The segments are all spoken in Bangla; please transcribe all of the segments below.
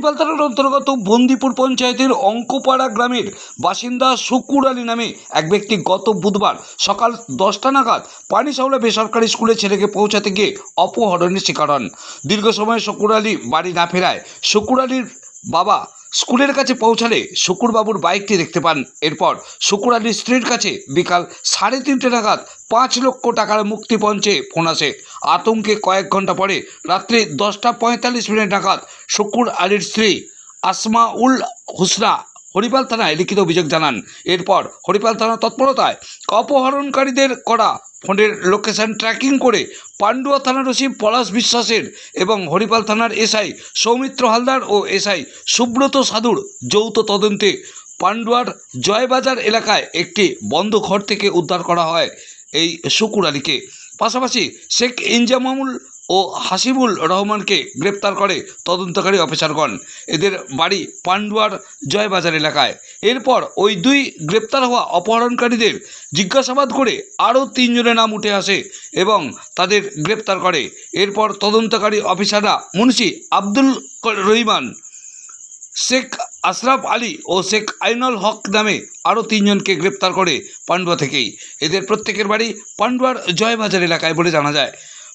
হরিপাল থানার অন্তর্গত বন্দিপুর পঞ্চায়েতের অঙ্কপাড়া গ্রামের বাসিন্দা শুকুর আলী নামে এক ব্যক্তি গত বুধবার সকাল দশটা নাগাদ পানিশাওলা বেসরকারি স্কুলে ছেলেকে পৌঁছাতে গিয়ে অপহরণের শিকার হন। দীর্ঘ সময় শকুর আলী বাড়ি না ফেরায় শকুর আলীর বাবা, স্কুলের কাছে পৌঁছালে শুকুরবাবুর বাইকটি দেখতে পান। এরপর শুকুর আলীর স্ত্রীর কাছে বিকাল সাড়ে তিনটে নাগাদ পাঁচ লক্ষ টাকার মুক্তিপঞ্চে ফোন আসে। আতঙ্কে কয়েক ঘণ্টা পরে রাত্রি দশটা পঁয়তাল্লিশ মিনিট নাগাদ শুকুর আলীর স্ত্রী আসমাউল হুসনা হরিপাল থানায় লিখিত অভিযোগ জানান। এরপর হরিপাল থানার তৎপরতায় অপহরণকারীদের করা ফোনের লোকেশন ট্র্যাকিং করে পান্ডুয়া থানার ওসি পলাশ বিশ্বাসের এবং হরিপাল থানার এসআই সৌমিত্র হালদার ও এসআই সুব্রত সাধুর যৌথ তদন্তে পান্ডুয়ার জয়বাজার এলাকায় একটি বন্ধ ঘর থেকে উদ্ধার করা হয় এই শুকুর আলীকে। পাশাপাশি শেখ ইনজামামুল ও হাসিবুল রহমানকে গ্রেপ্তার করে তদন্তকারী অফিসারগণ। এদের বাড়ি পান্ডুয়ার জয়বাজার এলাকায়। এরপর ওই দুই গ্রেপ্তার হওয়া অপহরণকারীদের জিজ্ঞাসাবাদ করে আরও তিনজনের নাম উঠে আসে এবং তাদের গ্রেপ্তার করে। এরপর তদন্তকারী অফিসাররা মুন্সি আব্দুল রহিমান, শেখ আশরাফ আলী ও শেখ আইনুল হক নামে আরও তিনজনকে গ্রেপ্তার করে পান্ডুয়া থেকেই। এদের প্রত্যেকের বাড়ি পান্ডুয়ার জয়বাজার এলাকায় বলে জানা যায়।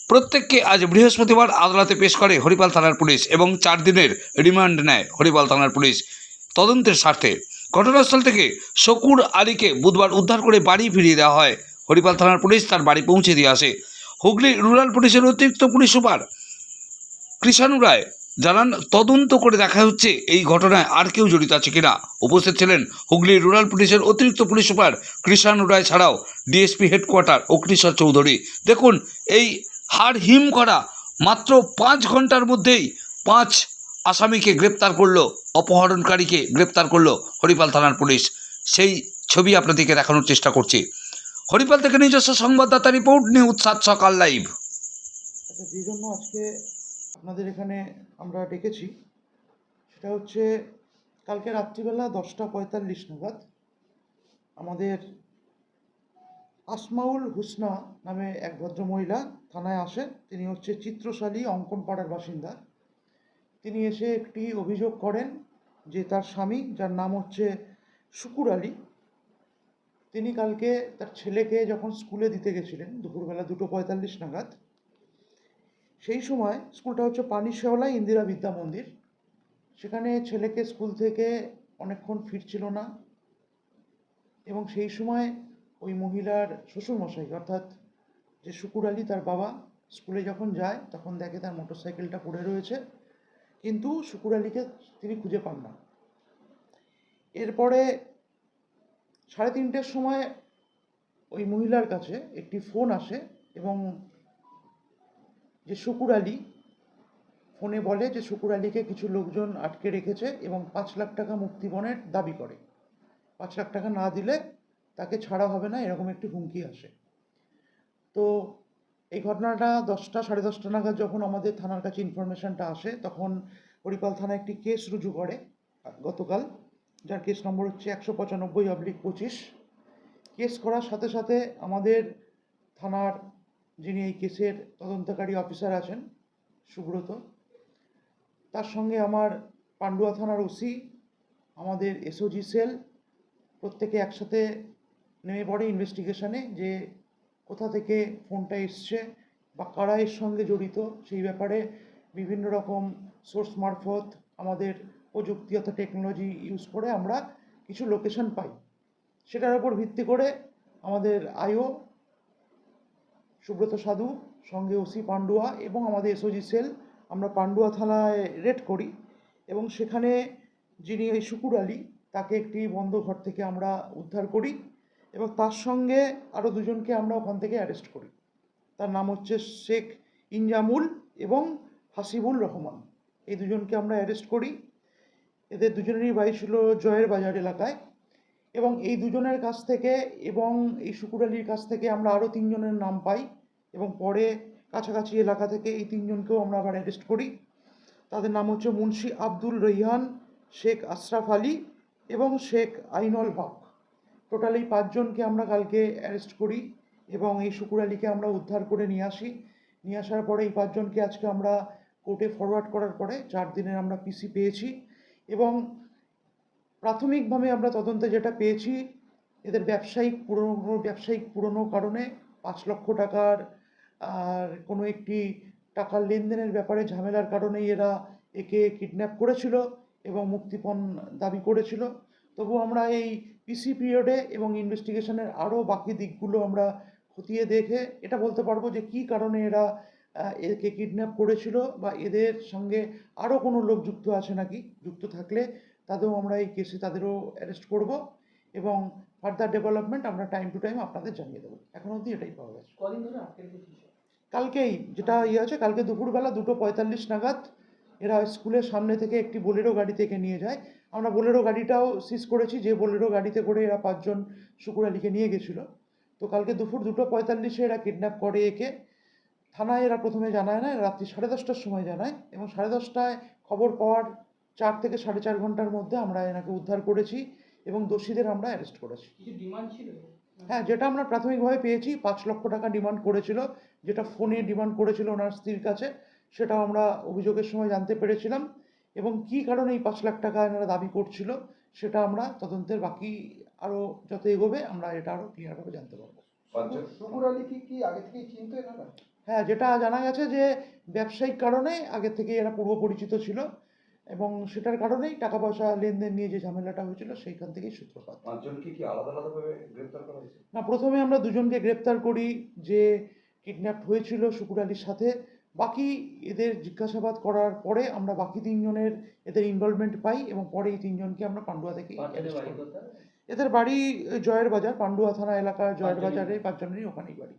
প্রত্যেককে আজ বৃহস্পতিবার আদালতে পেশ করে হরিপাল থানার পুলিশ এবং চার দিনের রিমান্ড নেয় হরিপাল থানার পুলিশ তদন্তের স্বার্থে। ঘটনাস্থল থেকে শকুর আলীকে বুধবার উদ্ধার করে বাড়ি ফিরিয়ে দেওয়া হয়। হরিপাল থানার পুলিশ তার বাড়ি পৌঁছে দিয়ে আসে। হুগলি রুরাল পুলিশের অতিরিক্ত পুলিশ সুপার কৃষাণু রায় জানান, তদন্ত করে দেখা হচ্ছে এই ঘটনায় আর কেউ জড়িত আছে কিনা। উপস্থিত ছিলেন হুগলি রুরাল পুলিশের অতিরিক্ত পুলিশ সুপার কৃষাণু রায় ছাড়াও ডিএসপি হেডকোয়ার্টার অগ্নিশ্বর চৌধুরী। দেখুন, এই হাড় হিম করা মাত্র পাঁচ ঘণ্টার মধ্যেই পাঁচ আসামিকে গ্রেপ্তার করল, অপহরণকারীকে গ্রেপ্তার করল হরিপাল থানার পুলিশ। সেই ছবি আপনাদেরকে দেখানোর চেষ্টা করছি। হরিপাল থেকে নিজস্ব সংবাদদাতা রিপোর্ট, নিউজ সাত সকাল লাইভ। আচ্ছা যে জন্য আজকে আপনাদের এখানে আমরা ডেকেছি, সেটা হচ্ছে কালকে রাত্রিবেলা দশটা পঁয়তাল্লিশ নাগাদ আমাদের আসমাউল হুসনা নামে এক ভদ্রমহিলা থানায় আসেন। তিনি হচ্ছে চিত্রশালী অঙ্কন পাড়ার বাসিন্দা। তিনি এসে একটি অভিযোগ করেন যে তার স্বামী, যার নাম হচ্ছে শুকুর আলী, তিনি কালকে তার ছেলেকে যখন স্কুলে দিতে গেছিলেন, দুপুরবেলা দুটো পঁয়তাল্লিশ নাগাদ, সেই সময় স্কুলটা হচ্ছে পানিশেওলা ইন্দিরা বিদ্যা মন্দির। সেখানে ছেলেকে স্কুল থেকে অনেকক্ষণ ফিরছিল না এবং সেই সময় ওই মহিলার শ্বশুরমশাই, অর্থাৎ যে শুকুর আলী তার বাবা স্কুলে যখন যায়, তখন দেখে তার মোটরসাইকেলটা পড়ে রয়েছে। কিন্তু শুকুর আলীকে তিনি খুঁজে পান না। এরপরে সাড়ে তিনটের সময় ওই মহিলার কাছে একটি ফোন আসে এবং যে শুকুর আলী, ফোনে বলে যে শুকুর আলীকে কিছু লোকজন আটকে রেখেছে এবং পাঁচ লাখ টাকা মুক্তিপণের দাবি করে। পাঁচ লাখ টাকা না দিলে তাকে ছাড়া হবে না, এরকম একটি হুমকি আসে। তো এই ঘটনাটা দশটা, সাড়ে দশটা নাগাদ যখন আমাদের থানার কাছে ইনফরমেশনটা আসে, তখন হরিপাল থানা একটি কেস রুজু করে গতকাল। যার কেস নম্বর হচ্ছে একশো পঁচানব্বই অবলিক পঁচিশ। কেস করার সাথে সাথে আমাদের থানার যিনি এই কেসের তদন্তকারী অফিসার আছেন, সুব্রত, তার সঙ্গে আমার পান্ডুয়া থানার ওসি, আমাদের এসওজি সেল প্রত্যেকে একসাথে নেমে পড়ে ইনভেস্টিগেশনে যে কোথা থেকে ফোনটা এসছে বা কারা এর সঙ্গে জড়িত, সেই ব্যাপারে বিভিন্ন রকম সোর্স মারফত আমাদের প্রযুক্তি অর্থাৎ টেকনোলজি ইউজ করে আমরা কিছু লোকেশন পাই। সেটার উপর ভিত্তি করে আমাদের আইও সুব্রত সাধু, সঙ্গে ওসি পান্ডুয়া এবং আমাদের এসওজি সেল আমরা পান্ডুয়া থানায় রেড করি এবং সেখানে যিনি এই শুকুর আলী, তাকে একটি বন্ধ ঘর থেকে আমরা উদ্ধার করি। এবং তার সঙ্গে আরও দুজনকে আমরা ওখান থেকে অ্যারেস্ট করি। তার নাম হচ্ছে শেখ ইনজামুল এবং হাসিবুল রহমান। এই দুজনকে আমরা অ্যারেস্ট করি। এদের দুজনেরই বাড়ি ছিল জয়ের বাজার এলাকায় এবং এই দুজনের কাছ থেকে এবং এই শুকুর আলীর কাছ থেকে আমরা আরও তিনজনের নাম পাই এবং পরে কাছাকাছি এলাকা থেকে এই তিনজনকেও আমরা আবার অ্যারেস্ট করি। তাদের নাম হচ্ছে মুন্সি আব্দুল রহিহান শেখ আশরাফ আলী এবং শেখ আইনুল হক। টোটাল এই পাঁচজনকে আমরা কালকে অ্যারেস্ট করি এবং এই শুকুর আলীকে আমরা উদ্ধার করে নিয়ে আসি। নিয়ে আসার পরে এই পাঁচজনকে আজকে আমরা কোর্টে ফরওয়ার্ড করার পরে চার দিনের আমরা পিসি পেয়েছি এবং প্রাথমিকভাবে আমরা তদন্তে যেটা পেয়েছি, এদের ব্যবসায়িক পুরনো ব্যবসায়িক পুরনো কারণে পাঁচ লক্ষ টাকার, আর কোনো একটি টাকার লেনদেনের ব্যাপারে ঝামেলার কারণেই এরা একে কিডন্যাপ করেছিল এবং মুক্তিপণ দাবি করেছিল। তবু আমরা এই পিসি পিরিয়ডে এবং ইনভেস্টিগেশনের আরও বাকি দিকগুলো আমরা খতিয়ে দেখে এটা বলতে পারব যে কী কারণে এরা একে কিডন্যাপ করেছিল বা এদের সঙ্গে আরও কোনো লোক যুক্ত আছে নাকি? যুক্ত থাকলে তাদেরও আমরা এই কেসে তাদেরও অ্যারেস্ট করব এবং ফার্দার ডেভেলপমেন্ট আমরা টাইম টু টাইম আপনাদের জানিয়ে দেবো। এখন অবধি এটাই পাওয়া গেছে। কদিন ধরে কালকেই যেটা ইয়ে আছে কালকে দুপুরবেলা দুটো পঁয়তাল্লিশ নাগাদ এরা স্কুলের সামনে থেকে একটি বোলেরো গাড়ি থেকে নিয়ে যায়। আমরা বোলেরো গাড়িটাও সিজ করেছি যে বোলেরো গাড়িতে করে এরা পাঁচজন শুকুর আলীকে নিয়ে গেছিল। তো কালকে দুপুর দুটো পঁয়তাল্লিশে এরা কিডন্যাপ করে একে। থানায় এরা প্রথমে জানায় না রাত্রি সাড়ে দশটার সময় জানায় এবং সাড়ে দশটায় খবর পাওয়ার চার থেকে সাড়ে চার ঘণ্টার মধ্যে আমরা এনাকে উদ্ধার করেছি এবং দোষীদের আমরা অ্যারেস্ট করেছি। কিছু ডিমান্ড ছিল? হ্যাঁ যেটা আমরা প্রাথমিকভাবে পেয়েছি পাঁচ লক্ষ টাকা ডিমান্ড করেছিল যেটা ফোনে ডিমান্ড করেছিল ওনার স্ত্রীর কাছে। সেটাও আমরা অভিযোগের সময় জানতে পেরেছিলাম। এবং কী কারণে এই পাঁচ লাখ টাকা এনারা দাবি করছিল সেটা আমরা তদন্তের বাকি আরও যত এগোবে আমরা এটা আরও ক্লিয়ারভাবে জানতে পারব। শুকুর আলী কি কি আগে থেকেই চিনতো এনারা? হ্যাঁ যেটা জানা গেছে যে ব্যবসায়িক কারণে আগে থেকে এরা পূর্ব পরিচিত ছিল এবং সেটার কারণেই টাকা পয়সা লেনদেন নিয়ে যে ঝামেলাটা হয়েছিল সেইখান থেকেই সূত্রপাত। পাঁচজনকে কি আলাদা আলাদাভাবে গ্রেপ্তার করা হয়েছে? না প্রথমে আমরা দুজনকে গ্রেপ্তার করি যে কিডন্যাপ হয়েছিল শুকুর আলীর সাথে বাকি এদের জিজ্ঞাসাবাদ করার পরে আমরা বাকি তিনজনের এদের ইনভলভমেন্ট পাই এবং পরে এই তিনজনকে আমরা পান্ডুয়া থেকে এদের বাড়ি জয়ের বাজার পান্ডুয়া থানা এলাকার জয়ের বাজারে পাঁচজনেরই ওখানেই বাড়ি।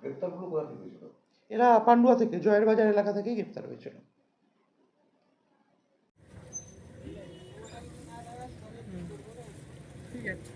থেকে এরা পান্ডুয়া থেকে জয়ের বাজার এলাকা থেকেই গ্রেপ্তার হয়েছিল। ঠিক আছে।